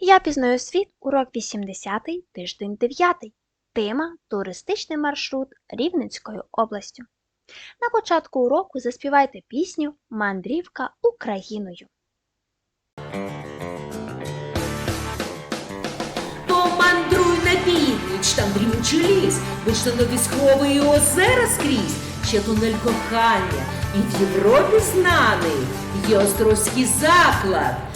Я пізнаю світ, урок 80, тиждень 9. Тема Туристичний маршрут Рівненською областю. На початку уроку заспівайте пісню Мандрівка Україною. Помандруй на північ, там дрімучий ліс, вишневі схови і озера скрізь, ще тунель кохання, і в Європі знаний є острозький заклад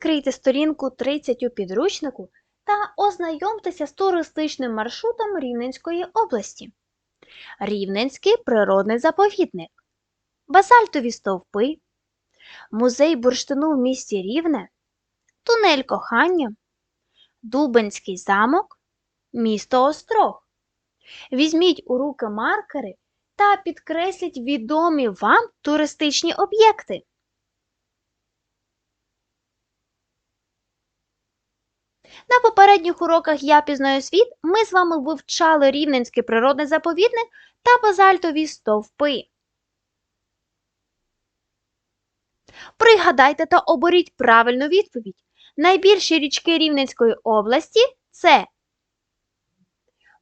Відкрийте сторінку 30 у підручнику та ознайомтеся з туристичним маршрутом Рівненської області. Рівненський природний заповідник, базальтові стовпи, музей бурштину в місті Рівне, тунель кохання, Дубенський замок, місто Острог. Візьміть у руки маркери та підкресліть відомі вам туристичні об'єкти. На попередніх уроках Я пізнаю світ ми з вами вивчали Рівненський природний заповідник та базальтові стовпи. Пригадайте та оберіть правильну відповідь. Найбільші річки Рівненської області це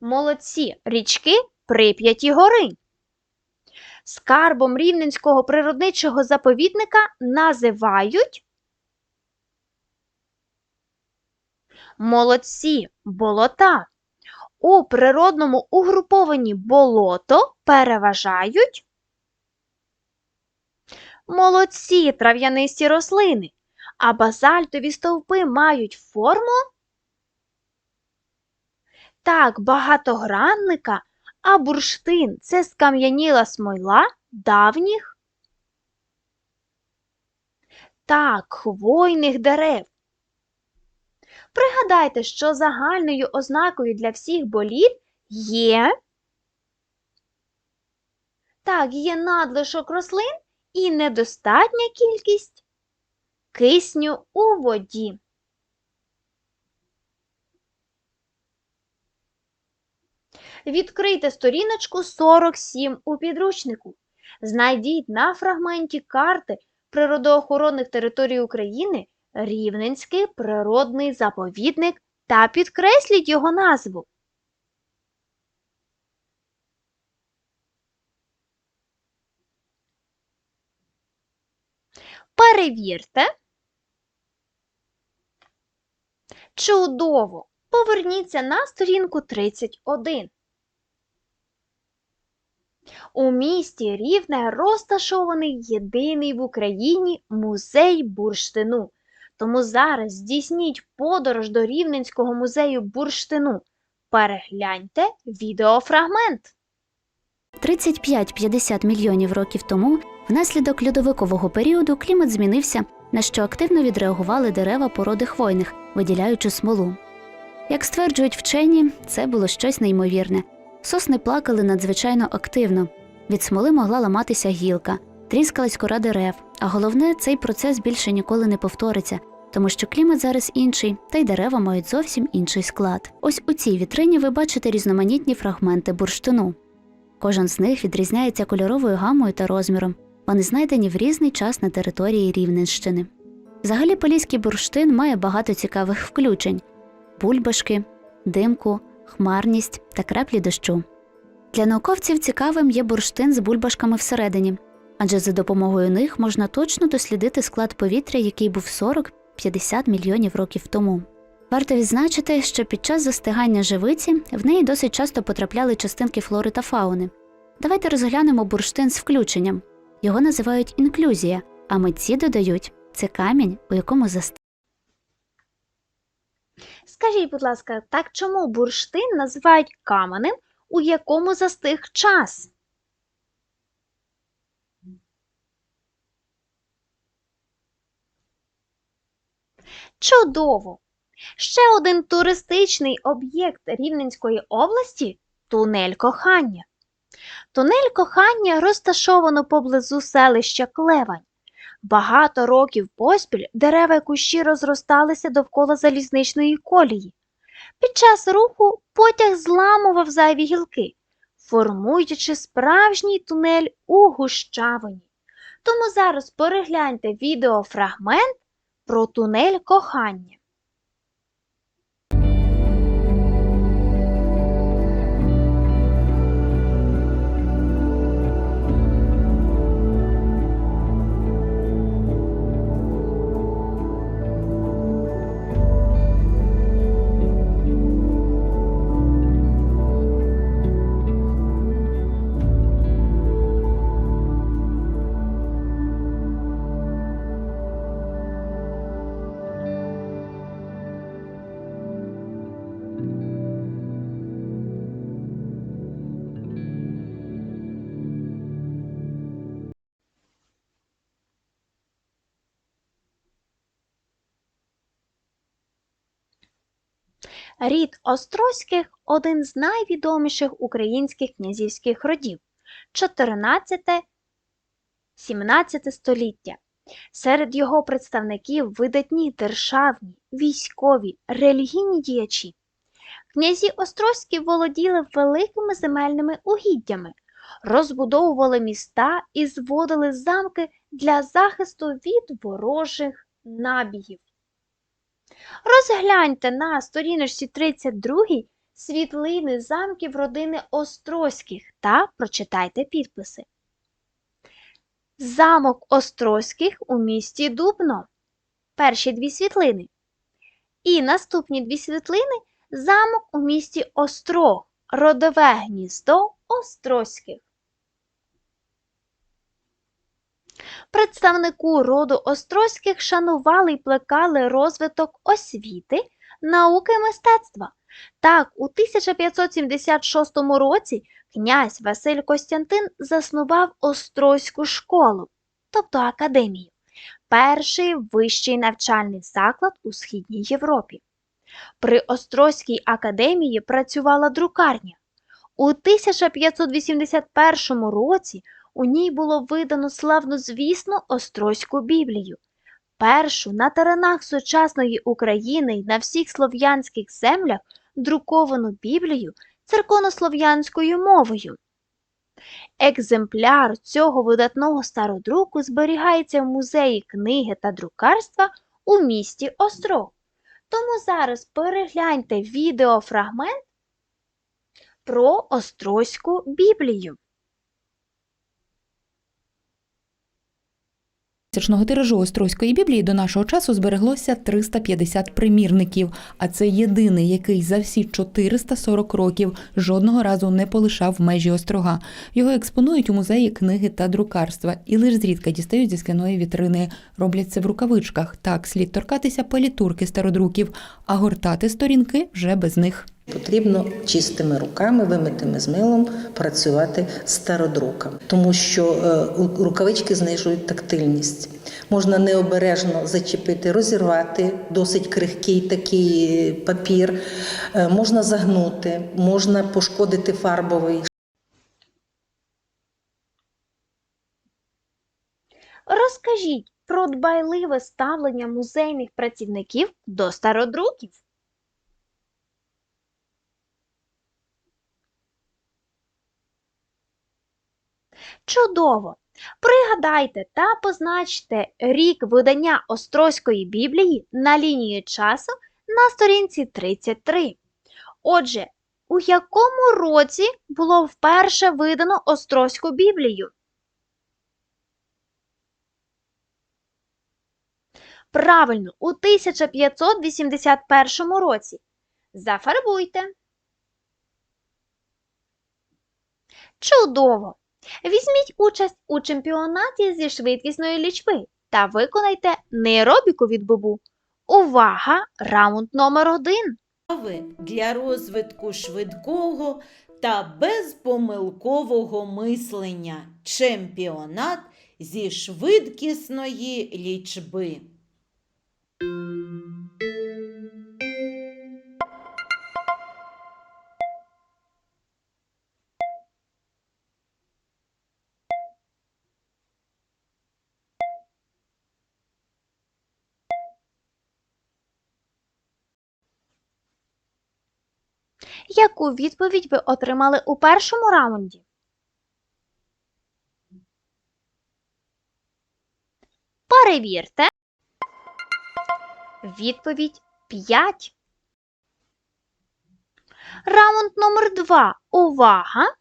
Молодці річки Прип'яті гори. Скарбом Рівненського природничого заповідника називають Молодці болота. У природному угрупованні болото переважають молодці трав'янисті рослини, а базальтові стовпи мають форму так, багатогранника, а бурштин це скам'яніла смола давніх так, хвойних дерев. Пригадайте, що загальною ознакою для всіх боліт є так, є надлишок рослин і недостатня кількість кисню у воді. Відкрийте сторіночку 47 у підручнику. Знайдіть на фрагменті карти природоохоронних територій України Рівненський природний заповідник та підкресліть його назву. Перевірте. Чудово! Поверніться на сторінку 31. У місті Рівне розташований єдиний в Україні музей бурштину. Тому зараз здійсніть подорож до Рівненського музею бурштину. Перегляньте відеофрагмент. 35-50 мільйонів років тому, внаслідок льодовикового періоду, клімат змінився, на що активно відреагували дерева породи хвойних, виділяючи смолу. Як стверджують вчені, це було щось неймовірне. Сосни плакали надзвичайно активно. Від смоли могла ламатися гілка, тріскалась кора дерев, а головне, цей процес більше ніколи не повториться, тому що клімат зараз інший, та й дерева мають зовсім інший склад. Ось у цій вітрині ви бачите різноманітні фрагменти бурштину. Кожен з них відрізняється кольоровою гамою та розміром. Вони знайдені в різний час на території Рівненщини. Взагалі поліський бурштин має багато цікавих включень: бульбашки, димку, хмарність та краплі дощу. Для науковців цікавим є бурштин з бульбашками всередині, адже за допомогою них можна точно дослідити склад повітря, який був 40-50 мільйонів років тому. Варто відзначити, що під час застигання живиці в неї досить часто потрапляли частинки флори та фауни. Давайте розглянемо бурштин з включенням. Його називають інклюзія, а митці додають це камінь, у якому застиг. Скажіть, будь ласка, так чому бурштин називають каменем, у якому застиг час? Чудово! Ще один туристичний об'єкт Рівненської області тунель кохання. Тунель кохання розташовано поблизу селища Клевань. Багато років поспіль дерева й кущі розросталися довкола залізничної колії. Під час руху потяг зламував зайві гілки, формуючи справжній тунель у гущавині. Тому зараз перегляньте відеофрагмент про тунель кохання. Рід Острозьких один з найвідоміших українських князівських родів 14-17 століття. Серед його представників видатні державні, військові, релігійні діячі. Князі Острозькі володіли великими земельними угіддями, розбудовували міста і зводили замки для захисту від ворожих набігів. Розгляньте на сторіночці 32 світлини замків родини Острозьких та прочитайте підписи. Замок Острозьких у місті Дубно. Перші дві світлини. І наступні дві світлини замок у місті Острог, родове гніздо Острозьких. Представнику роду Острозьких шанували й плекали розвиток освіти, науки і мистецтва. Так, у 1576 році князь Василь Костянтин заснував Острозьку школу, тобто академію, перший вищий навчальний заклад у Східній Європі. При Острозькій академії працювала друкарня. У 1581 році у ній було видано славнозвісну Острозьку Біблію, першу на теренах сучасної України й на всіх слов'янських землях друковану Біблію церковнослов'янською мовою. Екземпляр цього видатного стародруку зберігається в музеї книги та друкарства у місті Острог. Тому зараз перегляньте відеофрагмент про Острозьку Біблію. Тисячного тиражу Острозької біблії до нашого часу збереглося 350 примірників, а це єдиний, який за всі 440 років жодного разу не полишав межі острога. Його експонують у музеї книги та друкарства і лише зрідка дістають зі скляної вітрини. Роблять це в рукавичках. Так слід торкатися палітурки стародруків, а гортати сторінки вже без них. Потрібно чистими руками, вимитими з милом, працювати з стародруками, тому що е, рукавички знижують тактильність. Можна необережно зачепити, розірвати досить крихкий такий папір, е, можна загнути, можна пошкодити фарбовий Розкажіть про дбайливе ставлення музейних працівників до стародруків. Чудово! Пригадайте та позначте рік видання Острозької Біблії на лінії часу на сторінці 33. Отже, у якому році було вперше видано Острозьку Біблію? Правильно, у 1581 році. Зафарбуйте. Чудово! Візьміть участь у чемпіонаті зі швидкісної лічби та виконайте нейробіку від бубу. Увага! Раунд номер один. для розвитку швидкого та безпомилкового мислення. Чемпіонат зі швидкісної лічби. Яку відповідь ви отримали у першому раунді? Перевірте. Відповідь 5. Раунд номер 2. Увага!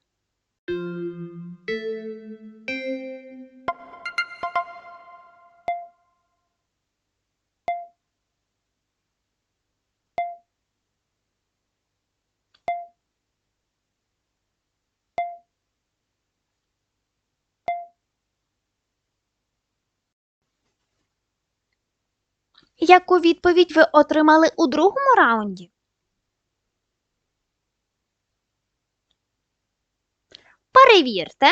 Яку відповідь ви отримали у другому раунді? Перевірте.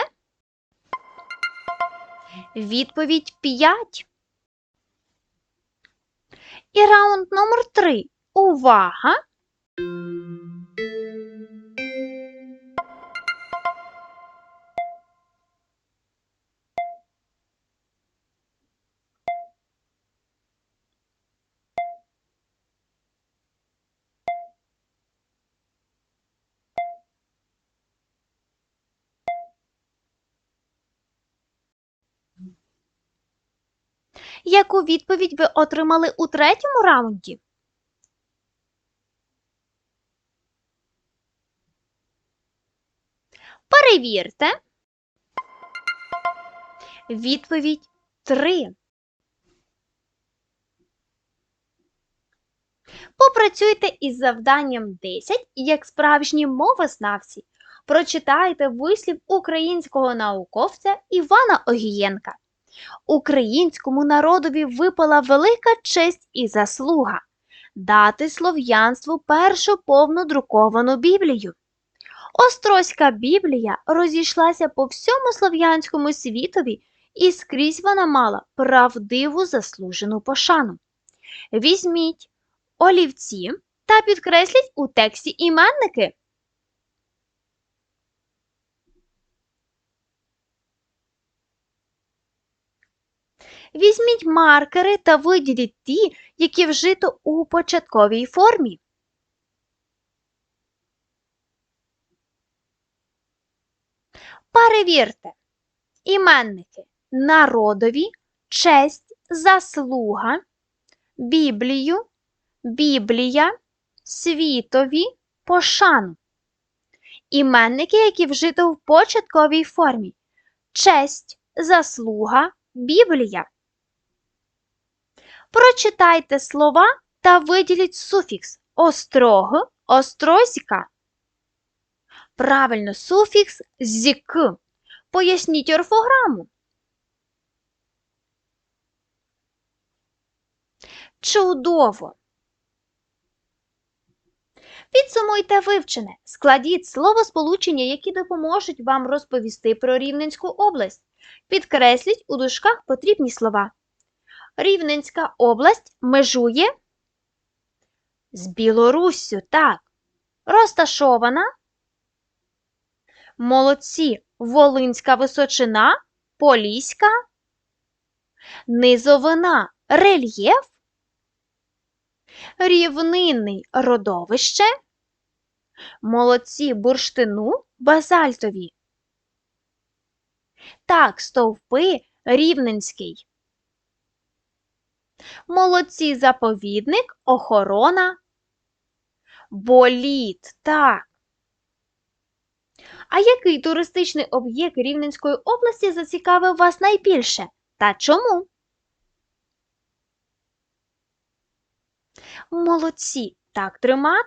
Відповідь 5. І раунд номер 3. Увага! Яку відповідь ви отримали у третьому раунді? Перевірте. Відповідь 3. Попрацюйте із завданням 10 як справжні мовознавці. Прочитайте вислів українського науковця Івана Огієнка. Українському народові випала велика честь і заслуга дати слов'янству першу повну друковану Біблію. Острозька Біблія розійшлася по всьому слов'янському світові, і скрізь вона мала правдиву заслужену пошану. Візьміть олівці та підкресліть у тексті іменники. Візьміть маркери та виділіть ті, які вжито у початковій формі. Перевірте. Іменники народові, честь, заслуга, Біблію, Біблія, світові, пошану. Іменники, які вжито в початковій формі. Честь, заслуга, Біблія. Прочитайте слова та виділіть суфікс острого, острозька. Правильно, суфікс зік. Поясніть орфограму. Чудово! Підсумуйте вивчене. Складіть словосполучення, які допоможуть вам розповісти про Рівненську область. Підкресліть у дужках потрібні слова. Рівненська область межує з Білоруссю, так. Розташована. Молодці. Волинська височина, Поліська, низовина, рельєф, рівнинний родовище, молодці бурштину, базальтові. Так, стовпи рівненський. Молодці заповідник, охорона, боліт, так. А який туристичний об'єкт Рівненської області зацікавив вас найбільше? Та чому? Молодці! Так тримати.